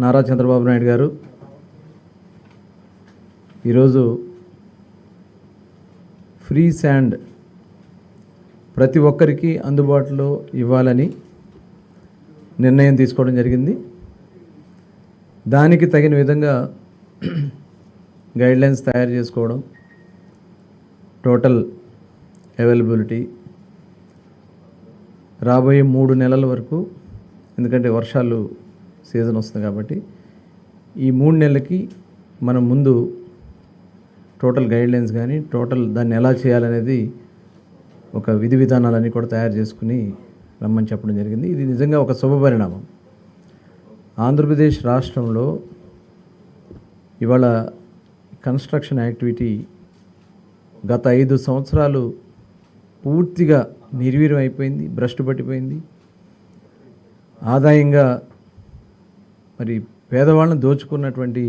నారా చంద్రబాబు నాయుడు గారు. ఈరోజు free sand ప్రతి ఒక్కరికి అందుబాటులో ఇవ్వాలని నిర్ణయం తీసుకోవడం జరిగింది. దానికి తగిన విధంగా గైడ్లైన్స్ తయారు చేసుకోవడం టోటల్ అవైలబిలిటీ రాబోయే మూడు నెలల వరకు ఎందుకంటే వర్షాలు సీజన్ వస్తుంది కాబట్టి ఈ మూడు నెలలకి మనం ముందు టోటల్ గైడ్లైన్స్ కానీ టోటల్ దాన్ని ఎలా చేయాలనేది ఒక విధి విధానాలన్నీ కూడా తయారు చేసుకుని రమ్మని చెప్పడం జరిగింది. ఇది నిజంగా ఒక శుభపరిణామం ఆంధ్రప్రదేశ్ రాష్ట్రంలో ఇవాళ కన్స్ట్రక్షన్ యాక్టివిటీ గత ఐదు సంవత్సరాలు పూర్తిగా నిర్వీర్యం అయిపోయింది భ్రష్టు పట్టిపోయింది. ఆదాయంగా మరి పేదవాళ్ళని దోచుకున్నటువంటి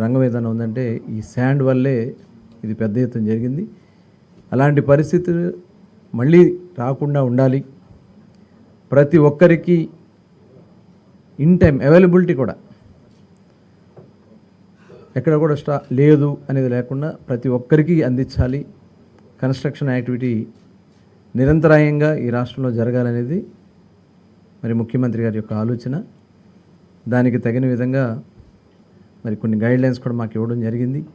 రంగం ఏదైనా ఉందంటే ఈ శాండ్ వల్లే ఇది పెద్ద ఎత్తున జరిగింది. అలాంటి పరిస్థితులు మళ్ళీ రాకుండా ఉండాలి. ప్రతి ఒక్కరికి ఇన్ టైం అవైలబిలిటీ కూడా. ఎక్కడ కూడా స్టా లేదు అనేది లేకుండా ప్రతి ఒక్కరికి అందించాలి. కన్స్ట్రక్షన్ యాక్టివిటీ నిరంతరాయంగా ఈ రాష్ట్రంలో జరగాలనేది మరి ముఖ్యమంత్రి గారి యొక్క ఆలోచన. దానికి తగిన విధంగా మరి కొన్ని గైడ్లైన్స్ కూడా మాకు ఇవ్వడం జరిగింది.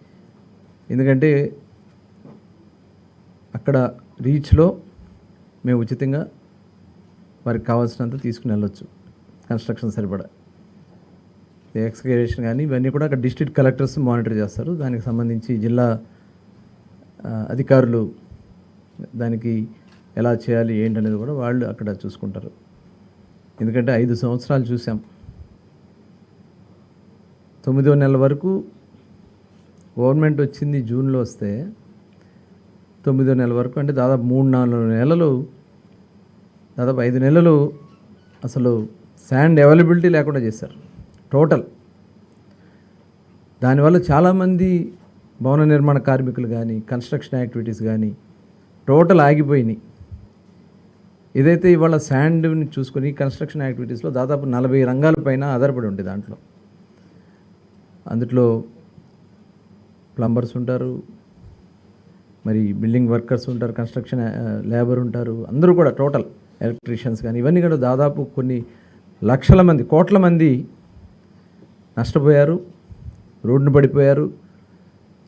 ఎందుకంటే అక్కడ రీచ్లో మేము ఉచితంగా వారికి కావాల్సినంత తీసుకుని వెళ్ళొచ్చు. కన్స్ట్రక్షన్ సరిపడా. ఎక్స్కవేషన్ కానీ ఇవన్నీ కూడా అక్కడ డిస్ట్రిక్ట్ కలెక్టర్స్ మానిటర్ చేస్తారు. దానికి సంబంధించి జిల్లా అధికారులు దానికి ఎలా చేయాలి ఏంటనేది కూడా వాళ్ళు అక్కడ చూసుకుంటారు. ఎందుకంటే ఐదు సంవత్సరాలు చూసాం. తొమ్మిదో నెల వరకు గవర్నమెంట్ వచ్చింది జూన్లో వస్తే తొమ్మిదో నెల వరకు అంటే దాదాపు మూడు నాలుగు నెలలు దాదాపు ఐదు నెలలు అసలు శాండ్ అవైలబిలిటీ లేకుండా చేశారు. టోటల్. దానివల్ల చాలామంది భవన నిర్మాణ కార్మికులు కానీ కన్స్ట్రక్షన్ యాక్టివిటీస్ కానీ టోటల్ ఆగిపోయినాయి. ఏదైతే ఇవాళ శాండ్ని చూసుకొని కన్స్ట్రక్షన్ యాక్టివిటీస్లో దాదాపు నలభై రంగాల పైన ఆధారపడి ఉంది దాంట్లో. అందులో ప్లంబర్స్ ఉంటారు మరి బిల్డింగ్ వర్కర్స్ ఉంటారు కన్స్ట్రక్షన్ లేబర్ uh, ఉంటారు అందరూ కూడా టోటల్ ఎలక్ట్రీషియన్స్ కానీ ఇవన్నీ కూడా దాదాపు కొన్ని లక్షల మంది కోట్ల మంది నష్టపోయారు రోడ్డును పడిపోయారు.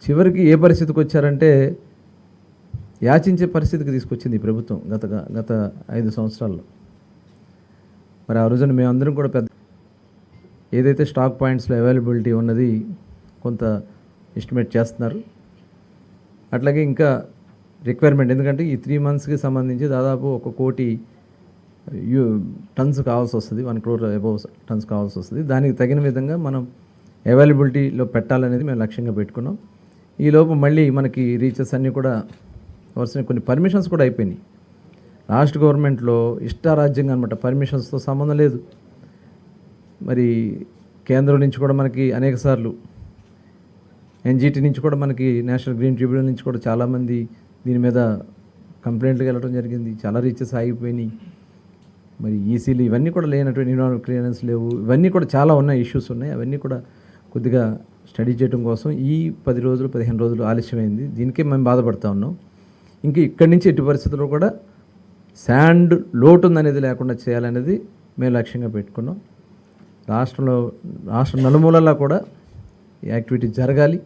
చివరికి ఏ పరిస్థితికి వచ్చారంటే యాచించే పరిస్థితికి తీసుకొచ్చింది ఈ ప్రభుత్వం గత గత ఐదు సంవత్సరాల్లో. మరి ఆ రోజున మేమందరం కూడా పెద్ద ఏదైతే స్టాక్ పాయింట్స్లో అవైలబిలిటీ ఉన్నది కొంత ఎస్టిమేట్ చేస్తున్నారు. అట్లాగే ఇంకా రిక్వైర్మెంట్ ఎందుకంటే ఈ త్రీ మంత్స్కి సంబంధించి దాదాపు ఒక కోటి యూ టన్స్ కావాల్సి వస్తుంది వన్ క్రోర్ అబౌవ్ టన్స్ కావాల్సి వస్తుంది. దానికి తగిన విధంగా మనం అవైలబిలిటీలో పెట్టాలనేది మేము లక్ష్యంగా పెట్టుకున్నాం. ఈ లోపు మళ్ళీ మనకి రీచెస్ అన్నీ కూడా వరుస కొన్ని పర్మిషన్స్ కూడా అయిపోయినాయి. లాస్ట్ గవర్నమెంట్లో ఇష్టారాజ్యంగా అనమాట పర్మిషన్స్తో సంబంధం లేదు. మరి కేంద్రం నుంచి కూడా మనకి అనేక సార్లు ఎన్జిటి నుంచి కూడా మనకి నేషనల్ గ్రీన్ ట్రిబ్యునల్ నుంచి కూడా చాలామంది దీని మీద కంప్లైంట్లు వెళ్ళడం జరిగింది. చాలా రీచెస్ ఆగిపోయినాయి. మరి ఈసీలు ఇవన్నీ కూడా లేనటువంటి ఇన్వాల్వ్ క్లియరెన్స్ లేవు. ఇవన్నీ కూడా చాలా ఉన్నాయి ఇష్యూస్ ఉన్నాయి. అవన్నీ కూడా కొద్దిగా స్టడీ చేయడం కోసం ఈ పది రోజులు పదిహేను రోజులు ఆలస్యమైంది. దీనికే మేము బాధపడతా ఉన్నాం. ఇంక ఇక్కడి నుంచి ఎట్టి పరిస్థితుల్లో కూడా శాండ్ లోటు ఉందనేది లేకుండా చేయాలనేది మేము లక్ష్యంగా పెట్టుకున్నాం. రాష్ట్రంలో రాష్ట్ర నలుమూలల్లో కూడా ఈ యాక్టివిటీ జరగాలి.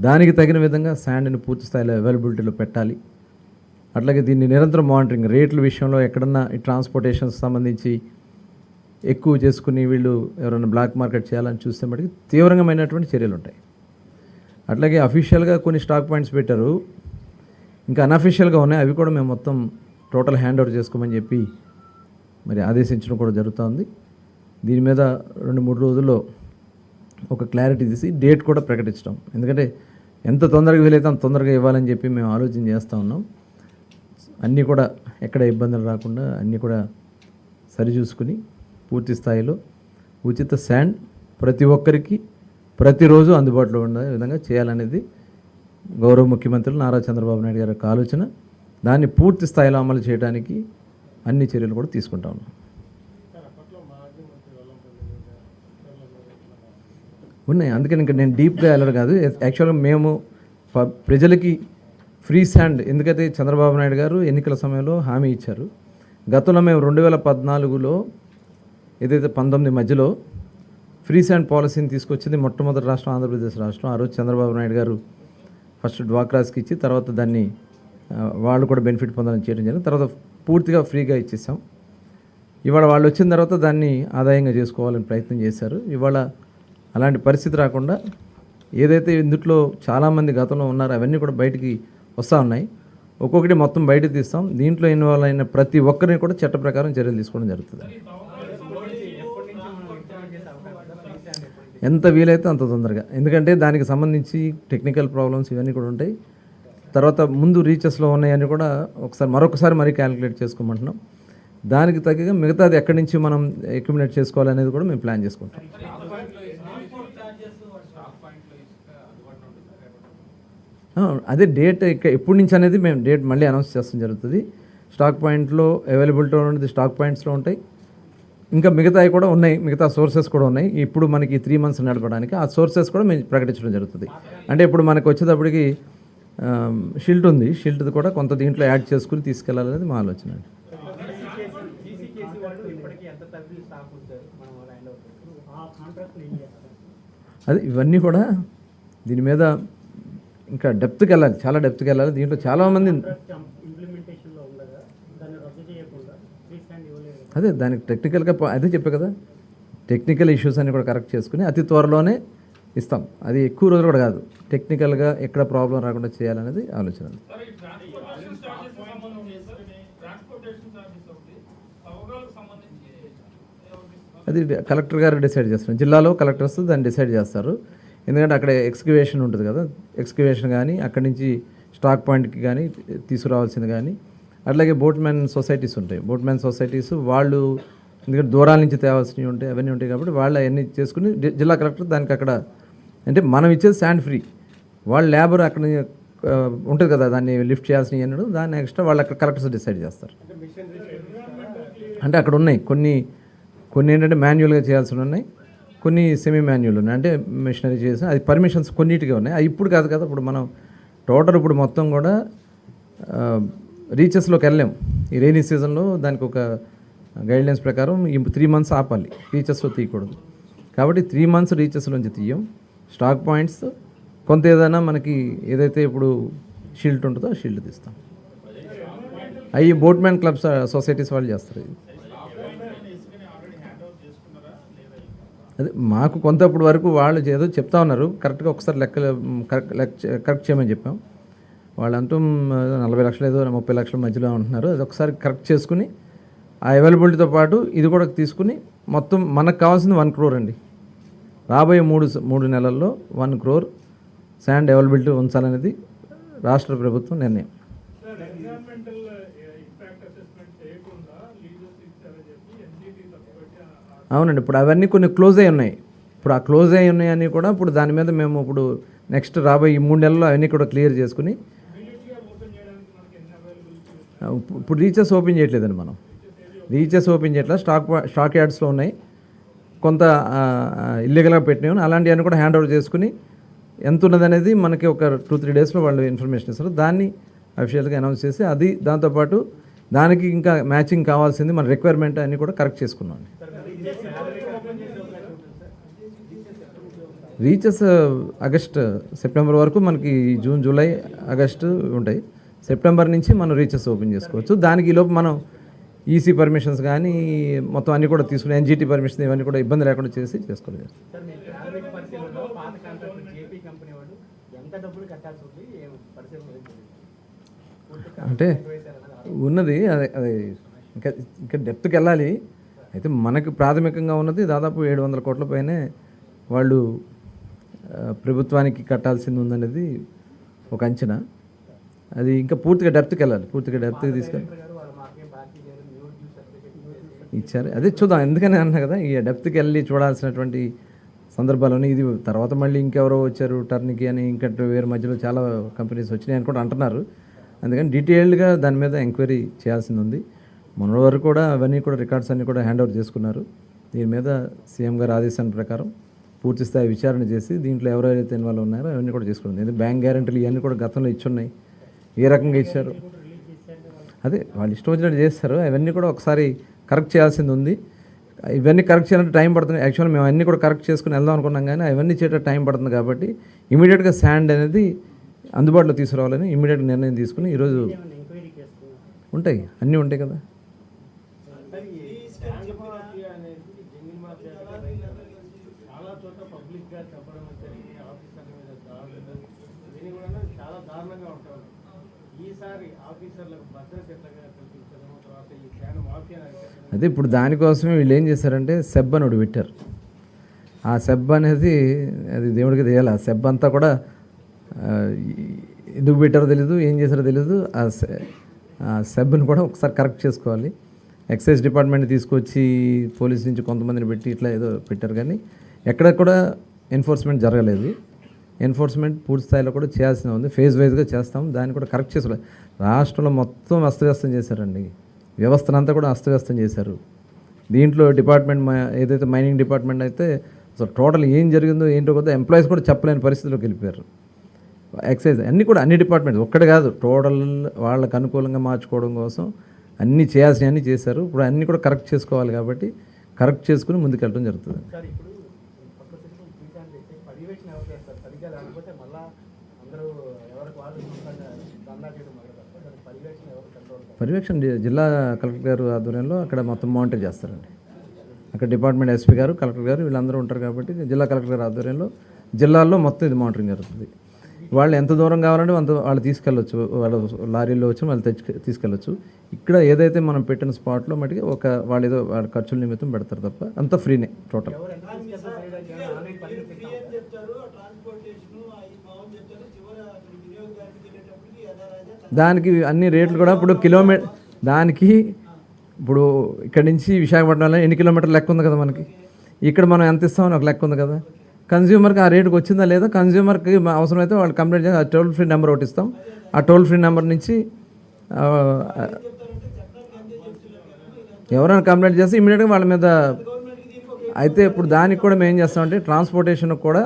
దానికి తగిన విధంగా శాండ్ని పూర్తి స్థాయిలో అవైలబిలిటీలో పెట్టాలి. అట్లాగే దీన్ని నిరంతరం మానిటరింగ్ రేట్ల విషయంలో ఎక్కడన్నా ఈ ట్రాన్స్పోర్టేషన్స్ సంబంధించి ఎక్కువ చేసుకుని వీళ్ళు ఎవరైనా బ్లాక్ మార్కెట్ చేయాలని చూస్తే మటుకు తీవ్రమైనటువంటి చర్యలు ఉంటాయి. అట్లాగే అఫీషియల్గా కొన్ని స్టాక్ పాయింట్స్ పెట్టారు. ఇంకా అన్అఫీషియల్గా ఉన్నాయి. అవి కూడా మేము మొత్తం టోటల్ హ్యాండ్ ఓవర్ చేసుకోమని చెప్పి మరి ఆదేశించడం కూడా జరుగుతోంది. దీని మీద రెండు మూడు రోజుల్లో ఒక క్లారిటీ తీసి డేట్ కూడా ప్రకటించడం. ఎందుకంటే ఎంత తొందరగా వీలైతే అంత తొందరగా ఇవ్వాలని చెప్పి మేము ఆలోచన చేస్తూ ఉన్నాం. అన్నీ కూడా ఎక్కడ ఇబ్బందులు రాకుండా అన్నీ కూడా సరిచూసుకుని పూర్తి స్థాయిలో ఉచిత శాండ్ ప్రతి ఒక్కరికి ప్రతిరోజు అందుబాటులో ఉండే విధంగా చేయాలనేది గౌరవ ముఖ్యమంత్రులు నారా చంద్రబాబు నాయుడు గారి యొక్క ఆలోచన. దాన్ని పూర్తి స్థాయిలో అమలు చేయడానికి అన్ని చర్యలు కూడా తీసుకుంటా ఉన్నాం. ఉన్నాయి. అందుకని ఇంకా నేను డీప్గా వెళ్ళరు కాదు. యాక్చువల్గా మేము ప్రజలకి ఫ్రీ స్టాండ్ ఎందుకైతే చంద్రబాబు నాయుడు గారు ఎన్నికల సమయంలో హామీ ఇచ్చారు గతంలో మేము రెండు వేల పద్నాలుగులో ఏదైతే పంతొమ్మిది మధ్యలో ఫ్రీ స్టాండ్ పాలసీని తీసుకొచ్చింది మొట్టమొదటి రాష్ట్రం ఆంధ్రప్రదేశ్ రాష్ట్రం. ఆ రోజు చంద్రబాబు నాయుడు గారు ఫస్ట్ డ్వాక్రాస్కి ఇచ్చి తర్వాత దాన్ని వాళ్ళు కూడా బెనిఫిట్ పొందాలని చేయడం జరిగింది. తర్వాత పూర్తిగా ఫ్రీగా ఇచ్చేసాం. ఇవాళ వాళ్ళు వచ్చిన తర్వాత దాన్ని ఆదాయంగా చేసుకోవాలని ప్రయత్నం చేశారు. ఇవాళ అలాంటి పరిస్థితి రాకుండా ఏదైతే ఇందుట్లో చాలామంది గతంలో ఉన్నారో అవన్నీ కూడా బయటికి వస్తూ ఉన్నాయి. ఒక్కొక్కటి మొత్తం బయటకు తీస్తాం. దీంట్లో ఇన్వాల్వ్ అయిన ప్రతి ఒక్కరిని కూడా చట్ట ప్రకారం చర్యలు తీసుకోవడం జరుగుతుంది. ఎంత వీలైతే అంత తొందరగా. ఎందుకంటే దానికి సంబంధించి టెక్నికల్ ప్రాబ్లమ్స్ ఇవన్నీ కూడా ఉంటాయి. తర్వాత ముందు రీచెస్లో ఉన్నాయని కూడా ఒకసారి మరొకసారి మరీ క్యాలిక్యులేట్ చేసుకోమంటున్నాం. దానికి తగ్గగా మిగతాది ఎక్కడి నుంచి మనం ఎక్యుమినేట్ చేసుకోవాలనేది కూడా మేము ప్లాన్ చేసుకుంటాం ఆ, అదే డేట్ ఇక్కడ ఎప్పటి నుంచి అనేది మేము డేట్ మళ్ళీ అనౌన్స్ చేస్తాం జరుగుతుంది. స్టాక్ పాయింట్లో అవైలబిలిటీ ఉన్నది స్టాక్ పాయింట్స్లో ఉంటాయి. ఇంకా మిగతావి కూడా ఉన్నాయి మిగతా సోర్సెస్ కూడా ఉన్నాయి. ఇప్పుడు మనకి త్రీ మంత్స్ నడపడానికి ఆ సోర్సెస్ కూడా మేము ప్రకటించడం జరుగుతుంది. అంటే ఇప్పుడు మనకు వచ్చేటప్పటికి షిల్ట్ ఉంది. షిల్ట్ కూడా కొంత దీంట్లో యాడ్ చేసుకుని తీసుకెళ్ళాలనేది మా ఆలోచన అండి. అది అదే ఇవన్నీ కూడా దీని మీద ఇంకా డెప్త్కి వెళ్ళాలి చాలా డెప్త్కి వెళ్ళాలి. దీంట్లో చాలామంది ఇంప్లిమెంటేషన్లో ఉండగా దాన్ని రద్దు చేయకుండా ఫ్రీ స్టాండ్ ఇవ్వలేదు అదే దానికి టెక్నికల్గా అదే చెప్పే కదా. టెక్నికల్ ఇష్యూస్ అన్ని కూడా కరెక్ట్ చేసుకుని అతి త్వరలోనే ఇస్తాం. అది ఎక్కువ రోజులు కూడా కాదు. టెక్నికల్గా ఎక్కడ ప్రాబ్లం రాకుండా చేయాలనేది ఆలోచన. అది కలెక్టర్ గారు డిసైడ్ చేస్తారు. జిల్లాలో కలెక్టర్స్ దాన్ని డిసైడ్ చేస్తారు. ఎందుకంటే అక్కడ ఎక్స్క్యువేషన్ ఉంటుంది కదా. ఎక్స్క్యువేషన్ కానీ అక్కడి నుంచి స్టాక్ పాయింట్కి కానీ తీసుకురావాల్సింది కానీ అట్లాగే బోట్మెన్ సొసైటీస్ ఉంటాయి. బోట్మెన్ సొసైటీస్ వాళ్ళు ఎందుకంటే దూరాల నుంచి తేవాల్సినవి ఉంటాయి అవన్నీ ఉంటాయి కాబట్టి వాళ్ళు అవన్నీ చేసుకుని జిల్లా కలెక్టర్ దానికి అక్కడ అంటే మనం ఇచ్చేది శాండ్ ఫ్రీ. వాళ్ళ లేబర్ అక్కడ ఉంటుంది కదా దాన్ని లిఫ్ట్ చేయాల్సినవి అన్నాడు దాన్ని ఎక్స్ట్రా వాళ్ళు అక్కడ కలెక్టర్స్ డిసైడ్ చేస్తారు. అంటే అక్కడ ఉన్నాయి. కొన్ని కొన్ని ఏంటంటే మాన్యువల్గా చేయాల్సి ఉన్నాయి. కొన్ని సెమీ మాన్యువల్ ఉన్నాయి. అంటే మిషనరీ చేసిన అది పర్మిషన్స్ కొన్నిటిగా ఉన్నాయి. అది ఇప్పుడు కాదు కదా ఇప్పుడు మనం టోటల్ ఇప్పుడు మొత్తం కూడా రీచెస్లోకి వెళ్ళాము ఈ రైనీ సీజన్లో దానికి ఒక గైడ్లైన్స్ ప్రకారం ఈ త్రీ మంత్స్ ఆపాలి. రీచెస్లో తీయకూడదు. కాబట్టి త్రీ మంత్స్ రీచెస్లోంచి తీయం. స్టాక్ పాయింట్స్ కొంత ఏదైనా మనకి ఏదైతే ఇప్పుడు షీల్డ్ ఉంటుందో షీల్డ్ తీస్తాం. అవి బోట్మెన్ క్లబ్స్ సొసైటీస్ వాళ్ళు చేస్తారు. ఇది అదే మాకు కొంతప్పుడు వరకు వాళ్ళు ఏదో చెప్తా ఉన్నారు. కరెక్ట్గా ఒకసారి లెక్క కరెక్ట్ లెక్క కరెక్ట్ చేయమని చెప్పాం. వాళ్ళంటూ నలభై లక్షలు ఏదో ముప్పై లక్షల మధ్యలో ఉంటున్నారు. అది ఒకసారి కరెక్ట్ చేసుకుని ఆ అవైలబిలిటీతో పాటు ఇది కూడా తీసుకుని మొత్తం మనకు కావాల్సింది వన్ క్రోర్ అండి. రాబోయే మూడు మూడు నెలల్లో వన్ క్రోర్ శాండ్ అవైలబిలిటీ ఉంచాలనేది రాష్ట్ర ప్రభుత్వం నిర్ణయం. అవునండి ఇప్పుడు అవన్నీ కొన్ని క్లోజ్ అయి ఉన్నాయి. ఇప్పుడు ఆ క్లోజ్ అయి ఉన్నాయని కూడా ఇప్పుడు దాని మీద మేము ఇప్పుడు నెక్స్ట్ రాబోయే ఈ మూడు నెలల్లో అవన్నీ కూడా క్లియర్ చేసుకుని ఇప్పుడు- రీచెస్ ఓపెన్ చేయట్లేదండి మనం. రీచెస్ ఓపెన్ చేయట్లేదు స్టాక్ స్టాక్ యార్డ్స్లో ఉన్నాయి. కొంత ఇల్లీగల్గా పెట్టినాయి. అలాంటివన్నీ కూడా హ్యాండ్ ఓవర్ చేసుకుని ఎంత ఉన్నదనేది మనకి ఒక టూ త్రీ డేస్లో వాళ్ళు ఇన్ఫర్మేషన్ ఇస్తారు. దాన్ని అఫీషియల్గా అనౌన్స్ చేసి అది దాంతోపాటు దానికి ఇంకా మ్యాచింగ్ కావాల్సింది మన రిక్వైర్మెంట్ అన్నీ కూడా కరెక్ట్ చేసుకున్నాం రీచెస్ ఆగస్ట్ సెప్టెంబర్ వరకు మనకి జూన్ జూలై ఆగస్టు ఉంటాయి. సెప్టెంబర్ నుంచి మనం రీచెస్ ఓపెన్ చేసుకోవచ్చు. దానికి ఈ లోపు మనం ఈసీ పర్మిషన్స్ కానీ మొత్తం అన్నీ కూడా తీసుకుని ఎన్జిటి పర్మిషన్ ఇవన్నీ కూడా ఇబ్బంది లేకుండా చేసి చేసుకోలేదు అంటే ఉన్నది అదే అదే ఇంకా ఇంకా డెప్త్కి వెళ్ళాలి. అయితే మనకు ప్రాథమికంగా ఉన్నది దాదాపు ఏడు వందల కోట్ల పైనే వాళ్ళు ప్రభుత్వానికి కట్టాల్సింది ఉందనేది ఒక అంచనా. అది ఇంకా పూర్తిగా డెప్త్కి వెళ్ళాలి. పూర్తిగా డెప్త్కి తీసుకెళ్ళి ఇచ్చారు. అదే చూద్దాం. ఎందుకని అన్నా కదా ఈ డెప్త్కి వెళ్ళి చూడాల్సినటువంటి సందర్భాలు ఉన్నాయి ఇది తర్వాత మళ్ళీ ఇంకెవరో వచ్చారు టర్న్కి అని ఇంకా వేరే మధ్యలో చాలా కంపెనీస్ వచ్చినాయి అని కూడా అంటున్నారు. అందుకని డీటెయిల్డ్గా దాని మీద ఎంక్వైరీ చేయాల్సింది ఉంది. మొన్న వరకు కూడా అవన్నీ కూడా రికార్డ్స్ అన్నీ కూడా హ్యాండ్ ఓవర్ చేసుకున్నారు. దీని మీద సీఎం గారి ఆదేశాల ప్రకారం పూర్తి స్థాయి విచారణ చేసి దీంట్లో ఎవరెవరైతే ఇన్వాల్వ్ ఉన్నారో అవన్నీ కూడా చేసుకుంది ఎందుకంటే బ్యాంక్ గ్యారంటీలు ఇవన్నీ కూడా గతంలో ఇచ్చున్నాయి. ఏ రకంగా ఇచ్చారు? అదే వాళ్ళు ఇష్టం వచ్చినట్టు చేస్తారు. అవన్నీ కూడా ఒకసారి కరెక్ట్ చేయాల్సింది ఉంది. ఇవన్నీ కరెక్ట్ చేయాలంటే టైం పడుతుంది. యాక్చువల్గా మేము అన్నీ కూడా కరెక్ట్ చేసుకుని వెళ్దాం అనుకున్నాం కానీ అవన్నీ చేయటం టైం పడుతుంది కాబట్టి ఇమీడియట్గా శాండ్ అనేది అందుబాటులో తీసుకురావాలని ఇమీడియట్గా నిర్ణయం తీసుకుని ఈరోజు ఉంటాయి. అన్నీ ఉంటాయి కదా సార్ ఈ స్టాండ్ మాఫియా అనేది జంగిల్ మాఫియా అనేది చాలా చోట్ల పబ్లిక్గా చెప్పడం జరిగింది ఆఫీసర్ల మీద దాడులు ఇవన్నీ కూడా చాలా దారుణంగా ఉంటాయి ఈసారి ఆఫీసర్లకు భద్రత ఎట్లాగా కల్పించడం తర్వాత ఈ అదే ఇప్పుడు దానికోసమే వీళ్ళు ఏం చేశారంటే సెబ్ అని ఒకటి పెట్టారు. ఆ సెబ్ అనేది అది దేవుడికి తెలియాలి. ఆ సెబ్ అంతా కూడా ఎందుకు పెట్టారో తెలీదు ఏం చేశారో తెలీదు. ఆ సె- ఆ సెబ్ని కూడా ఒకసారి కరెక్ట్ చేసుకోవాలి. ఎక్సైజ్ డిపార్ట్మెంట్ తీసుకొచ్చి పోలీస్ నుంచి కొంతమందిని పెట్టి ఇట్లా ఏదో పెట్టారు కానీ ఎక్కడ కూడా ఎన్ఫోర్స్మెంట్ జరగలేదు. ఎన్ఫోర్స్మెంట్ పూర్తి స్థాయిలో కూడా చేయాల్సిన ఉంది. ఫేజ్ వైజ్గా చేస్తాం. దాన్ని కూడా కరెక్ట్ చేసుకోవాలి. రాష్ట్రంలో మొత్తం అస్తవ్యస్తం చేశారండి. వ్యవస్థనంతా కూడా అస్తవ్యస్తం చేశారు. దీంట్లో డిపార్ట్మెంట్ ఏదైతే మైనింగ్ డిపార్ట్మెంట్ అయితే అసలు టోటల్ ఏం జరిగిందో ఏంటో కదా ఎంప్లాయీస్ కూడా చెప్పలేని పరిస్థితిలోకి వెళ్ళిపోయారు. ఎక్సైజ్ అన్నీ కూడా అన్ని డిపార్ట్మెంట్స్ ఒక్కటి కాదు టోటల్ వాళ్ళకి అనుకూలంగా మార్చుకోవడం కోసం అన్నీ చేయాల్సినవన్నీ చేశారు. ఇప్పుడు అన్నీ కూడా కరెక్ట్ చేసుకోవాలి కాబట్టి కరెక్ట్ చేసుకుని ముందుకెళ్ళడం జరుగుతుంది సార్ ఇప్పుడు కొత్త సిస్టమ్ తీసాను చేసి పర్యవేక్షణ ఎవరు చేస్తారు సరిగ్గా లేకపోతే మళ్ళా అందరూ ఎవరికి వాళ్ళు సొంతంగా దందా చేయడం మొదలు పెడతారు దానికి పర్యవేక్షణ ఎవరు కంట్రోల్ పర్యవేక్షణ జిల్లా కలెక్టర్ గారు ఆధ్వర్యంలో అక్కడ మొత్తం మానిటర్ చేస్తారండి. అక్కడ డిపార్ట్మెంట్ ఎస్పీ గారు కలెక్టర్ గారు వీళ్ళందరూ ఉంటారు కాబట్టి జిల్లా కలెక్టర్ గారు ఆధ్వర్యంలో జిల్లాల్లో మొత్తం ఇది మానిటరింగ్ జరుగుతుంది. వాళ్ళు ఎంత దూరం కావాలంటే అంత వాళ్ళు తీసుకెళ్ళొచ్చు వాళ్ళ లారీలో వచ్చి వాళ్ళు తెచ్చి తీసుకెళ్ళొచ్చు. ఇక్కడ ఏదైతే మనం పెట్టిన స్పాట్లో మటుకి ఒక వాళ్ళు ఏదో వాళ్ళ ఖర్చుల నిమిత్తం పెడతారు తప్ప అంతా ఫ్రీనే టోటల్. దానికి అన్ని రేట్లు కూడా ఇప్పుడు కిలోమీటర్ దానికి ఇప్పుడు ఇక్కడ నుంచి విశాఖపట్నంలో ఎన్ని కిలోమీటర్లు లెక్క ఉంది కదా మనకి? ఇక్కడ మనం ఎంత ఇస్తామని ఒక లెక్క ఉంది కదా? కన్జ్యూమర్కి ఆ రేటుకి వచ్చిందా లేదా? కన్జ్యూమర్కి అవసరమైతే వాళ్ళు కంప్లైంట్ చేసి ఆ టోల్ ఫ్రీ నెంబర్ ఒకటి ఇస్తాం. ఆ టోల్ ఫ్రీ నెంబర్ నుంచి ఎవరైనా కంప్లైంట్ చేస్తే ఇమీడియట్గా వాళ్ళ మీద అయితే ఇప్పుడు దానికి కూడా మేము ఏం చేస్తామంటే ట్రాన్స్పోర్టేషన్ కూడా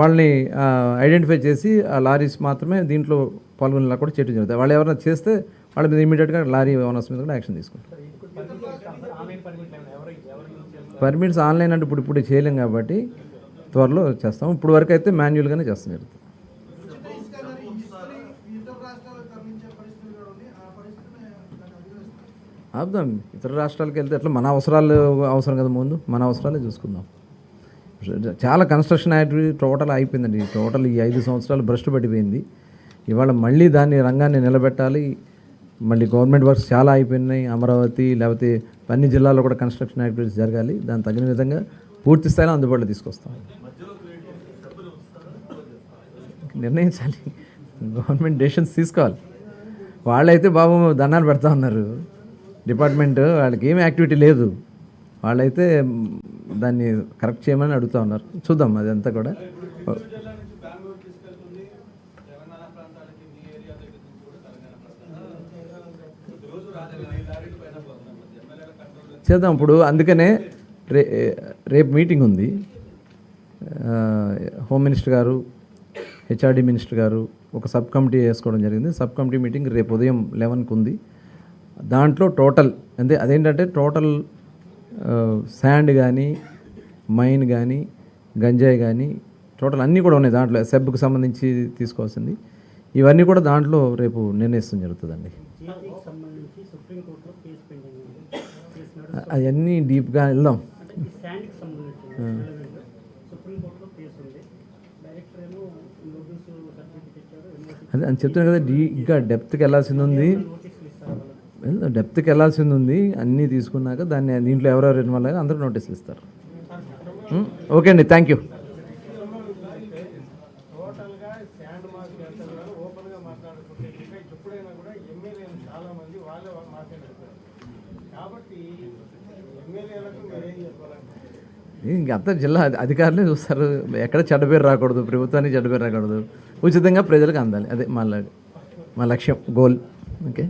వాళ్ళని ఐడెంటిఫై చేసి ఆ లారీస్ మాత్రమే దీంట్లో పాల్గొనేలా కూడా చేయడం జరుగుతుంది. వాళ్ళు ఎవరైనా చేస్తే వాళ్ళ మీద ఇమీడియట్గా లారీ ఓనర్స్ మీద కూడా యాక్షన్ తీసుకుంటారు. పర్మిట్స్ ఆన్లైన్ అంటే ఇప్పుడు ఇప్పుడు చేయలేం కాబట్టి త్వరలో చేస్తాం. ఇప్పుడు వరకు అయితే మాన్యువల్గానే చేస్తాం జరుగుతుంది. ఇతర రాష్ట్రాలకు ఆపుదాం. ఇతర రాష్ట్రాలకు వెళ్తే ఎట్లా మన అవసరాలు అవసరం కదా ముందు. మన అవసరాలే చూసుకుందాం. చాలా కన్స్ట్రక్షన్ యాక్టివిటీ టోటల్ అయిపోయిందండి. టోటల్ ఈ ఐదు సంవత్సరాలు భ్రష్టు పడిపోయింది. ఇవాళ మళ్ళీ దాన్ని రంగాన్ని నిలబెట్టాలి. మళ్ళీ గవర్నమెంట్ వర్క్స్ చాలా అయిపోయినాయి. అమరావతి లేకపోతే అన్ని జిల్లాల్లో కూడా కన్స్ట్రక్షన్ యాక్టివిటీస్ జరగాలి. దాని తగిన విధంగా పూర్తి స్థాయిలో అందుబాటులో తీసుకొస్తాం. నిర్ణయించాలి. గవర్నమెంట్ డెసిషన్స్ తీసుకోవాలి. వాళ్ళైతే బాబు దండాలు పెడతా ఉన్నారు. డిపార్ట్మెంట్ వాళ్ళకి ఏమి యాక్టివిటీ లేదు. వాళ్ళైతే దాన్ని కరెక్ట్ చేయమని అడుగుతా ఉన్నారు. చూద్దాం అదంతా కూడా జిల్లా నుంచి బెంగళూరు తీసుకెళ్తుంది తెలంగాణ ప్రాంతాలకి మీ ఏరియా దగ్గర నుంచి కూడా తెలంగాణ రోజు పైన పోతున్నాం ఎమ్మెల్యేల కంట్రోల్ చేద్దాం ఇప్పుడు. అందుకనే రే రేపు మీటింగ్ ఉంది. హోమ్ మినిస్టర్ గారు హెచ్ఆర్డి మినిస్టర్ గారు ఒక సబ్ కమిటీ వేసుకోవడం జరిగింది. సబ్ కమిటీ మీటింగ్ రేపు ఉదయం లెవెన్కి ఉంది. దాంట్లో టోటల్ అంటే అదేంటంటే టోటల్ శాండ్ కానీ మైన్ కానీ గంజాయి కానీ టోటల్ అన్నీ కూడా ఉన్నాయి. దాంట్లో సెబ్కి సంబంధించి తీసుకోవాల్సింది. ఇవన్నీ కూడా దాంట్లో రేపు నిర్ణయిస్తాం జరుగుతుందండి. అవన్నీ డీప్గా వెళ్దాం. అదే అని చెప్తున్నా కదా డీ ఇంకా డెప్త్కి వెళ్ళాల్సింది ఉంది. డెప్త్కి వెళ్ళాల్సింది ఉంది. అన్నీ తీసుకున్నాక దాన్ని దీంట్లో ఎవరెవరు ఇన్వాల్వ్ అయ్యారో అందరూ నోటీసులు ఇస్తారు? ఓకే అండి. థ్యాంక్ యూ టోటల్గా శాండ్ మార్క్ చేస్తారు ఓపెన్గా మాట్లాడుకుంటే ఇంకా ఎప్పుడైనా కూడా ఎమ్మెల్యేలు చాలా మంది వాళ్ళే మాట్లాడుతారు కాబట్టి ఎమ్మెల్యేలకు మీరేం చెప్పాలంటే ఇంకంతా జిల్లా అధికారులే చూస్తారు. ఎక్కడ చెడ్డ పేరు రాకూడదు ప్రభుత్వానికి చెడ్డ పేరు రాకూడదు. ఉచితంగా ప్రజలకు అందాలి. అదే మా మా లక్ష్యం గోల్. ఓకే?